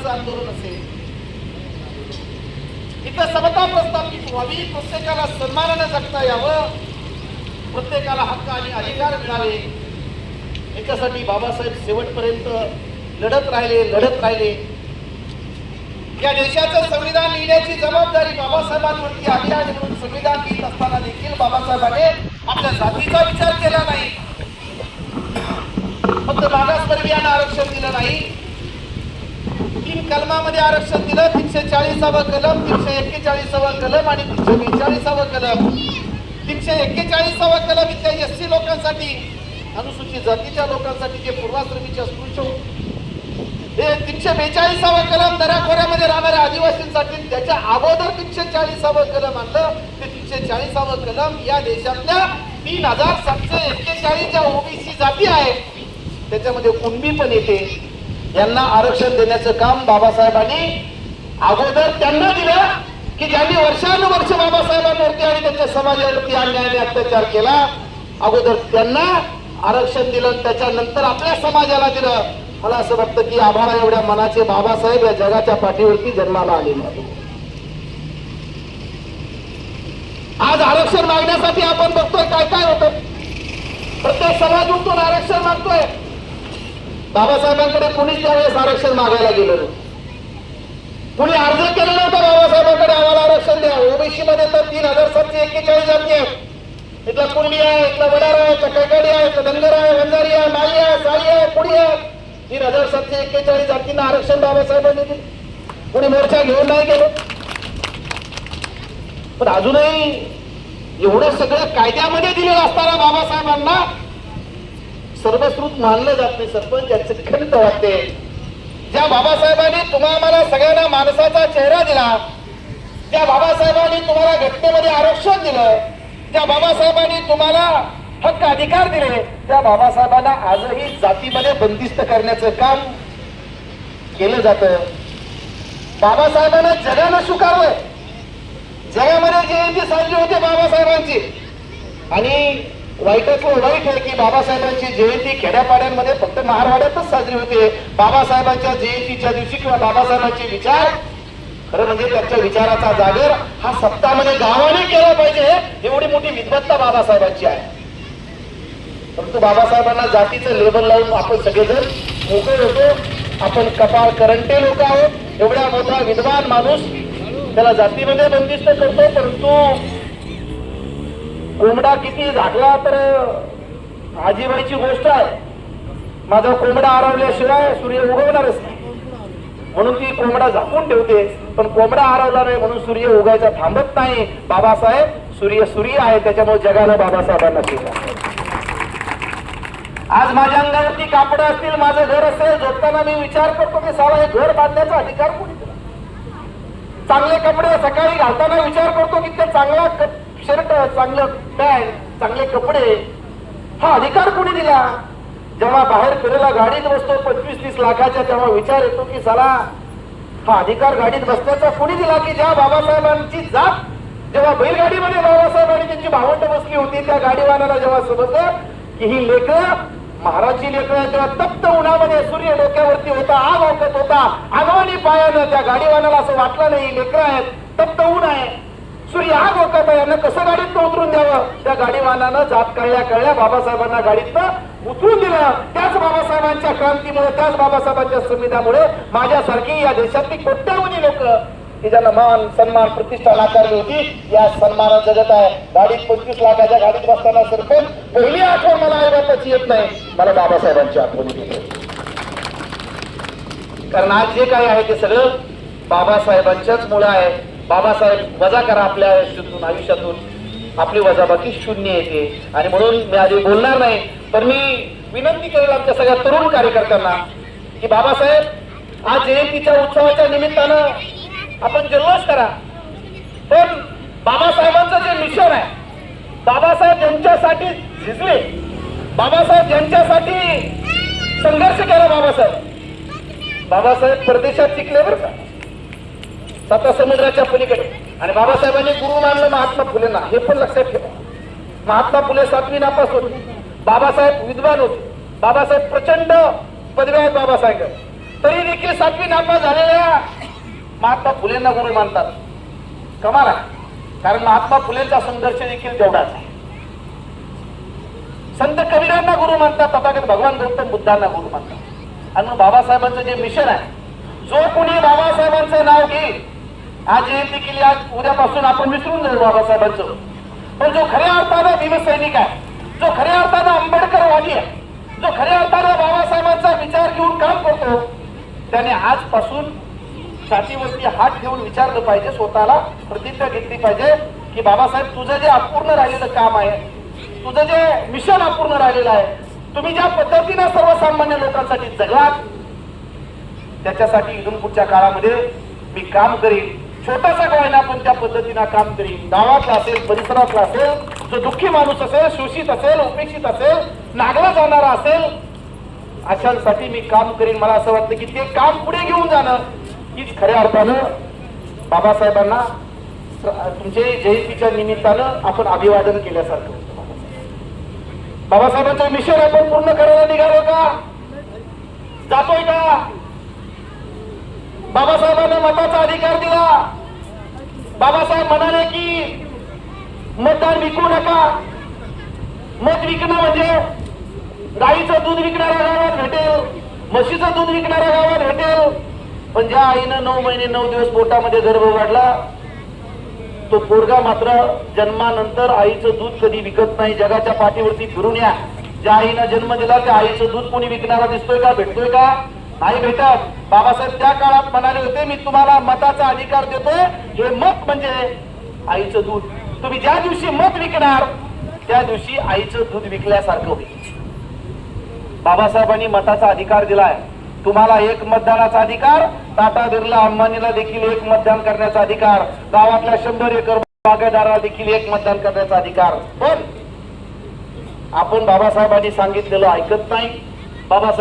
आरक्षणाचं आंदोलन असेल. इथं समता प्रस्थापित व्हावी प्रत्येकाला सन्मानाने जगता यावं प्रत्येकाला हक्क आणि अधिकार मिळावे. याच्यासाठी बाबासाहेब शेवटपर्यंत लढत राहिले लढत राहिले. या देशाचं संविधान लिहिण्याची जबाबदारी बाबासाहेबांवरती आली आणि म्हणून संविधान लिहित असताना देखील बाबासाहेबांनी आपल्या जातीचा विचार केला नाही. फक्त मागासवर्गीयांना आरक्षण दिलं नाही. तीन कलमामध्ये आरक्षण दिलं. तीनशे चाळीसावं कलम तीनशे एक्केचाळीसावं कलम आणि तीनशे बेचाळीसावं कलम. तीनशे एक्केचाळीसावं कलम इथल्या एस सी लोकांसाठी अनुसूचित जातीच्या लोकांसाठी जे पूर्वाश्रमीचे अस्पृश्य हे तीनशे बेचाळीसावं कलम दराखोऱ्यामध्ये राहणाऱ्या आदिवासींसाठी त्याच्या अगोदर तीनशे चाळीसावं कलम आणलं. ते तीनशे चाळीसावं कलम या देशातल्या तीन हजार सातशे एक्केचाळीस ज्या ओबीसी जाती आहेत. त्याच्यामध्ये कुणबी पण येते. यांना आरक्षण देण्याचं काम बाबासाहेबांनी अगोदर त्यांना दिलं की ज्यांनी वर्षानुवर्ष बाबासाहेबांवरती आणि त्यांच्या समाजावरती अन्यायाने अत्याचार केला अगोदर त्यांना आरक्षण दिलं त्याच्यानंतर आपल्या समाजाला दिलं. मला असं वाटतं की आभाळा एवढ्या मनाचे बाबासाहेब या जगाच्या पाठीवरती जन्माला आले आज आरक्षण मागण्यासाठी आपण बघतोय काय काय होतं. प्रत्येक समाज उठून आरक्षण मागतोय. बाबासाहेबांकडे कुणीच त्यावेळेस आरक्षण मागायला गेलं नाही. कुणी अर्ज केला नव्हता बाबासाहेबांकडे आम्हाला आरक्षण द्या. ओबीसी मध्ये तर तीन हजार सातशे एक्केचाळीस जाती आहेत. इथला कुणबी आहे इथला वडार आहे इथला आहे धनगर आहे वंजारी आहे माली आहे साळी आहे कुणी आहे. तीन हजार सातशे एक्केचाळीस जातींना आरक्षण बाबासाहेबांनी दिले. कुणी मोर्चा घेऊन नाही गेलो. पण अजूनही एवढं सगळं कायद्यामध्ये दिलेलं असताना बाबासाहेबांना सर्वश्रुत मानलं जात नाही सरपंच याचे खंत वाटते ज्या बाबासाहेबांनी तुम्हा आम्हाला सगळ्यांना माणसाचा चेहरा दिला त्या बाबासाहेबांनी तुम्हाला घटनेमध्ये आरक्षण दिलं त्या बाबासाहेबांनी तुम्हाला हक्क अधिकार दिले त्या बाबासाहेबांना आजही जातीमध्ये बंदिस्त करण्याचं काम केलं जातं. बाबासाहेबांना जगानं स्वीकारलंय. जगामध्ये जयंती साजरी होते बाबासाहेबांची आणि वाईटातलं वाईट आहे की बाबासाहेबांची जयंती खेड्यापाड्यांमध्ये फक्त महारवाड्यातच साजरी होते. बाबासाहेबांच्या जयंतीच्या दिवशी किंवा बाबासाहेबांचे विचार खरं म्हणजे त्यांच्या विचाराचा जागर हा सप्ताहामध्ये गावाने केला पाहिजे एवढी मोठी विद्वत्ता बाबासाहेबांची आहे. परंतु बाबासाहेबांना जातीचं लेबल लावून आपण सगळेजण मोकळे होतो. आपण कपाळ करंटे लोक आहोत. एवढा मोठा विद्वान माणूस त्याला जातीमध्ये बंदिस्त करतो परंतु कोंबडा किती झाकला तर आजीबाईची गोष्ट आहे. माझा कोंबडा आरवल्याशिवाय सूर्य उगवणारच नाही. म्हणून ती कोंबडा झाकून ठेवते पण कोंबडा आरवला नाही म्हणून सूर्य उगायचा थांबत नाही. बाबासाहेब सूर्य सूर्य आहे त्याच्यामुळे जगाला बाबासाहेबांना शिकला आज माझ्या अंगावरती कापड असतील माझं घर असेल झोपताना मी विचार करतो की साला हे घर बांधण्याचा अधिकार कोणी चांगले कपडे सकाळी घालताना विचार करतो की ते चांगला शर्ट चांगलं पॅन्ट चांगले कपडे. हा अधिकार कोणी दिला? जेव्हा बाहेर फिरायला गाडीत बसतो पंचवीस तीस लाखाच्या तेव्हा विचार येतो की चला हा अधिकार गाडीत बसण्याचा कोणी दिला की ज्या बाबासाहेबांची जात जेव्हा बैलगाडीमध्ये बाबासाहेबांनी त्यांची भावंड बसली होती त्या गाडीवाल्याला जेव्हा समजलं की ही लेकरं महाराजची लेकरं तेव्हा तप्त उन्हामध्ये सूर्य डोक्यावरती होता आग ओकत होता आगावानी पायानं त्या गाडीवाल्याला असं वाटलं नाही लेकरं आहेत तप्त ऊन आहे. बाबा यांना कसं गाडीत उतरून द्यावं? त्या गाडीवाल्यानं जात कळल्या कळल्या. बाबासाहेबांना गाडीतनं उतरून दिलं. त्याच बाबासाहेबांच्या क्रांतीमुळे त्याच बाबासाहेबांच्या संविधानामुळे माझ्यासारखी या देशातली कोट्यावधी लोक की ज्यांना मान सन्मान प्रतिष्ठा नाकारली होती या सन्मानात जगत आहे. गाडीत पंचवीस लाखाच्या गाडीत बसताना सरपंच पहिली आठवण मला आई बापाची येत नाही. मला बाबासाहेबांची आठवण येते. कारण आज जे काही आहे ते सगळं बाबासाहेबांच्याच मुळे आहे. बाबासाहेब वजा करा आपल्या आयुष्यातून आयुष्यातून. आपली वजाबाकी शून्य येते. आणि म्हणून मी आधी बोलणार नाही पण मी विनंती करेल आमच्या सगळ्या तरुण कार्यकर्त्यांना की बाबासाहेब आज जयंतीच्या उत्सवाच्या निमित्तानं आपण जल्लोष करा. पण बाबासाहेबांचं जे मिशन आहे बाबासाहेब यांच्यासाठी झिजले. बाबासाहेब यांच्यासाठी संघर्ष केला बाबासाहेब. बाबासाहेब परदेशात टिकले बरं का? साता समुद्राच्या पलीकडे. आणि बाबासाहेबांनी गुरु मानलं महात्मा फुलेंना. हे पण लक्षात ठेवा. महात्मा फुले सातवी नापास होते बाबासाहेब विद्वान होते. बाबासाहेब प्रचंड पदव्या आहेत बाबासाहेब. तरी देखील सातवी नापास झालेल्या महात्मा फुलेंना गुरु मानतात. कमाल आहे. कारण महात्मा फुलेंचा संघर्ष देखील तेवढाच आहे. संत कबीरांना गुरु मानतात. तथागत भगवान गौतम बुद्धांना गुरु मानतात. आणि मग बाबासाहेबांचं जे मिशन आहे जो कोणी बाबासाहेबांचं नाव घेईल आज जयंती केली आज उद्यापासून आपण विसरून जाऊ बाबासाहेबांचं. पण जो खऱ्या अर्थानं भीमसैनिक आहे जो खऱ्या अर्थानं आंबेडकरवादी आहे जो खऱ्या अर्थानं बाबासाहेबांचा विचार घेऊन काम करतो त्याने आजपासून छातीवरती हात ठेवून विचारलं पाहिजे स्वतःला प्रतिज्ञा घेतली पाहिजे की बाबासाहेब तुझं जे अपूर्ण राहिलेलं काम आहे तुझं जे मिशन अपूर्ण राहिलेलं आहे तुम्ही ज्या पद्धतीनं सर्वसामान्य लोकांसाठी जगलात त्याच्यासाठी इथून पुढच्या काळामध्ये मी काम करीन. छोटासा का होईना पण त्या पद्धतीनं काम करीन गावातला असेल परिसरातला असेल जो दुःखी माणूस असेल शोषित असेल उपेक्षित असेल नागला जाणारा असेल अशांसाठी मी काम करीन. मला असं वाटतं की ते काम पुढे घेऊन जाणं हीच खऱ्या अर्थानं बाबासाहेबांना तुमचे जयंतीच्या निमित्तानं आपण अभिवादन केल्यासारखं होतं बाबासाहेबांचं मिशन आपण पूर्ण करायला निघालो का? जातोय का? बाबासाहेबांना मताचा अधिकार दिला. बाबासाहेब म्हणाले की मतदान विकू नका. मत विकणं म्हणजे गाईचं दूध विकणाऱ्या गावात भेटेल म्हशीचं दूध विकणाऱ्या गावात भेटेल. पण ज्या आईनं नऊ महिने नऊ दिवस पोटामध्ये गर्भ वाढला तो पोरगा मात्र जन्मानंतर आईचं दूध कधी विकत नाही. जगाच्या पाठीवरती फिरून या. ज्या आईनं जन्म दिला त्या आईचं दूध कोणी विकणारा दिसतोय का भेटतोय का? नाही भेटत. बाबासाहेब त्या काळात म्हणाले होते मी तुम्हाला मताचा अधिकार देतो. हे मत म्हणजे आईचं दूध. तुम्ही ज्या दिवशी मत विकणार त्या दिवशी आईचं दूध विकल्यासारखं होईल. बाबासाहेबांनी मताचा अधिकार दिलाय. तुम्हाला एक मतदानाचा अधिकार टाटा बिर्ला अंबानीला देखील एक मतदान करण्याचा अधिकार गावातल्या शंभर एकर बागायदाराला देखील एक मतदान करण्याचा अधिकार. पण आपण बाबासाहेबांनी सांगितलेलं ऐकत नाही. बाबासाहेब